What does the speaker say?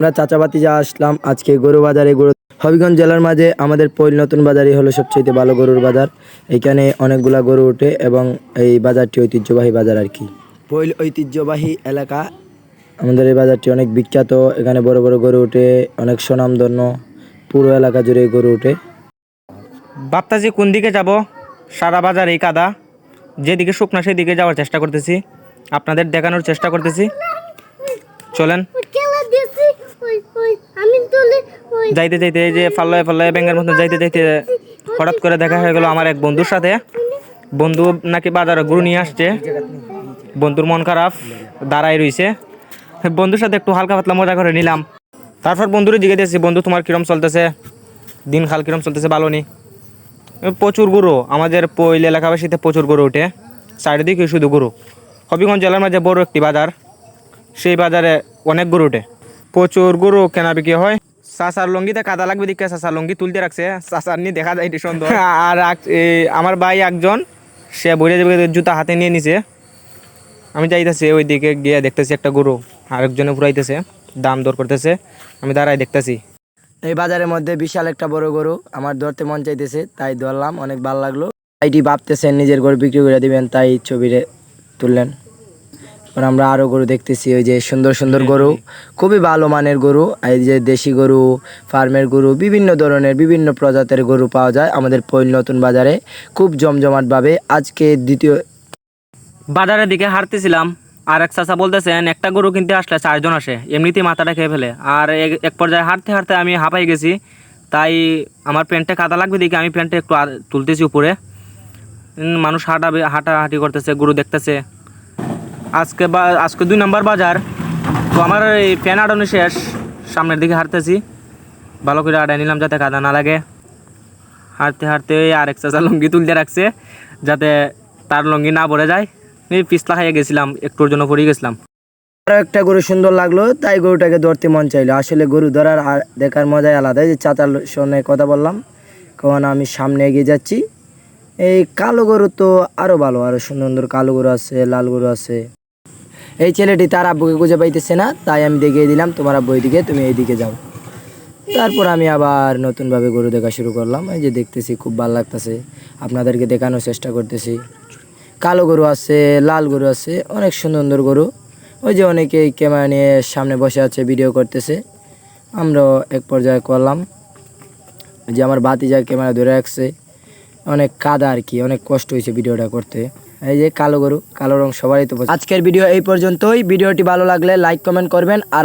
আমরা চাচাবাতি যা আসলাম আজকে গরু বাজারে গরু হবিগঞ্জ জেলার মাঝে আমাদের পৈল নতুন বাজারই হলো সবচেয়ে ভালো গরুর বাজার। এখানে অনেকগুলা গরু ওঠে এবং এই বাজারটি ঐতিহ্যবাহী বাজার আর কি। পৈল ঐতিহ্যবাহী এলাকা। আমাদের এই বাজারটি অনেক বিখ্যাত। এখানে বড় বড় গরু ওঠে অনেক সুনামধন্য পুরো এলাকা জুড়ে গরু ওঠে ভাবতাছি কোন দিকে যাব সারা বাজার এই কাদা। যেদিকে শুকনা সেদিকে যাওয়ার চেষ্টা করতেছি। আপনাদের দেখানোর চেষ্টা করতেছি। চলেন। যাইতে যাইতে এই যে ফাল্লায় ফাল্লায় ব্যাঙ্গের মতন যাইতে যাইতে হঠাৎ করে দেখা হয়ে গেল আমার এক বন্ধুর সাথে। বন্ধু নাকি বাজারে গরু নিয়ে আসছে। বন্ধুর মন খারাপ দাঁড়াই রইছে। বন্ধুর সাথে একটু হালকা পাতলা মজা করে নিলাম। তারপর বন্ধুরে জিজ্ঞেস দিয়েছি বন্ধু তোমার কিরম চলতেছে? দিন খাল কিরম চলতেছে ভালো নি প্রচুর গরু। আমাদের পৈল এলাকাবাসীতে প্রচুর গরু ওঠে। চারিদিকে শুধু গরু। হবিগঞ্জ জেলার মাঝে বড় একটি বাজার। সেই বাজারে অনেক গরু ওঠে। প্রচুর গরু কেনা বিক্রি হয়। চাচার লঙ্গিতে কাদা লাগবে দিকে চাচার লঙ্গি তুলতে রাখছে। চাচার নিয়ে দেখা যায় এটি সুন্দর আর আমার ভাই একজন সে বইরে যাবে জুতা হাতে নিয়ে নিছে। আমি যাইতেছি ওই দিকে গিয়ে দেখতেছি একটা গরু আরেকজনে পুরাইতেছে দাম দর করতেছে আমি দাঁড়াই দেখতেছি। এই বাজারের মধ্যে বিশাল একটা বড় গরু আমার ধরতে মন চাইতেছে তাই ধরলাম অনেক ভালো লাগল। এইটি ভাবতেছেন নিজের গরু বিক্রি করে দিবেন তাই ছবিরে তুললেন। এবার আমরা আরও গরু দেখতেছি, ওই যে সুন্দর সুন্দর গরু, খুবই ভালো মানের গরু, এই যে দেশি গরু, ফার্মের গরু, বিভিন্ন ধরনের, বিভিন্ন প্রজাতির গরু পাওয়া যায় আমাদের পৈল নতুন বাজারে, খুব জমজমাটভাবে। আজকে দ্বিতীয় বাজারের দিকে হাঁটতেছিলাম, আর এক চাচা বলতেছেন, একটা গরু কিনতে আসলে চারজন আসে, এমনিতেই মাথাটা খেয়ে ফেলে। আর এক- পর্যায়ে হাঁটতে হাঁটতে আমি হাঁপাই গেছি, তাই আমার প্যান্টে কাদা লাগবে দেখে, আমি প্যান্টে একটু তুলতেছি উপরে। মানুষ হাঁটাবে হাঁটাহাঁটি করতেছে, গরু দেখতেছে। আজকে বা, আজকে দুই নম্বর বাজার। তো আমার এই প্যান আটানো শেষ, সামনের দিকে হাঁটতেছি। ভালো করে আটাই নিলাম যাতে কাদা না লাগে। হাঁটতে হাঁটতে ওই আরেক চাচা লুঙ্গি তুলতে রাখছে, যাতে তার লুঙ্গি না পড়ে যায়। আমি পিছলা খাইয়ে গেছিলাম, একটুর জন্য পড়ে গেছিলাম। আরও একটা গরু সুন্দর লাগল, তাই গরুটাকে ধরতে মন চাইলো। আসলে গরু ধরার আর দেখার মজাই আলাদা। যে চাচার সঙ্গে কথা বললাম, কখন আমি সামনে এগিয়ে যাচ্ছি। এই কালো গরু তো আরও ভালো আরও সুন্দর কালো গরু আছে, লাল গরু আছে। ছেলেটি তার আব্বুকে খুঁজে পাইতেছে না, তাই আমি দেখিয়ে দিলাম, তোমার আব্বু দিকে তুমি এইদিকে যাও। তারপর আমি আবার নতুনভাবে গরু দেখা শুরু করলাম। এই যে দেখতেছি, খুব ভালো লাগতেছে। আপনাদেরকে দেখানোর চেষ্টা করতেছি। কালো গরু আছে, লাল গরু আছে, অনেক সুন্দর সুন্দর গরু। ওই যে অনেকেই ক্যামেরা নিয়ে সামনে বসে আছে ভিডিও করতেছে। আমরাও এক পর্যায়ে করলাম। যে আমার বাতি যা ক্যামেরা ধরে রাখছে। অনেক কাদা আর কি, অনেক কষ্ট হয়েছে ভিডিওটা করতে। এই যে কালো গরু, কালো রং, সবারই তো আজকের ভিডিও এই পর্যন্তই। ভিডিওটি ভালো লাগলে লাইক কমেন্ট করবেন আর